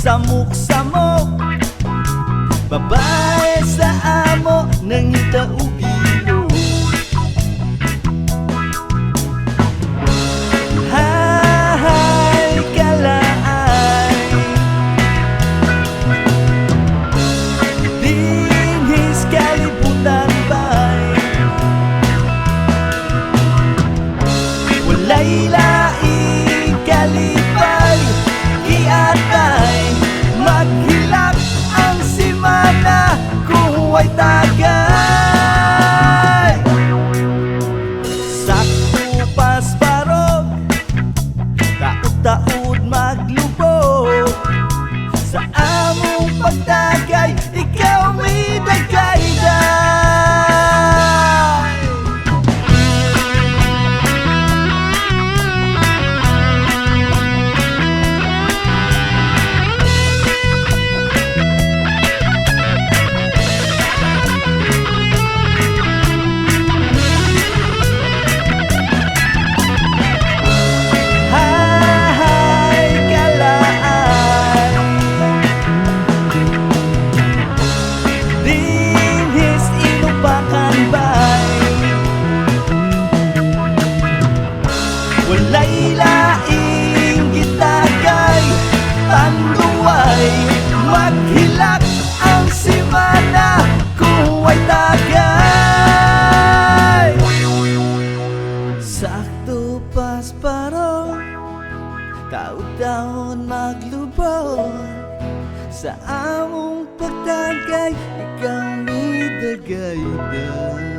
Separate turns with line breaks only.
samok-samok Babae sa amo ng itaupin daon maglubaw. Sa among pagtagay, ikaw may dagaydan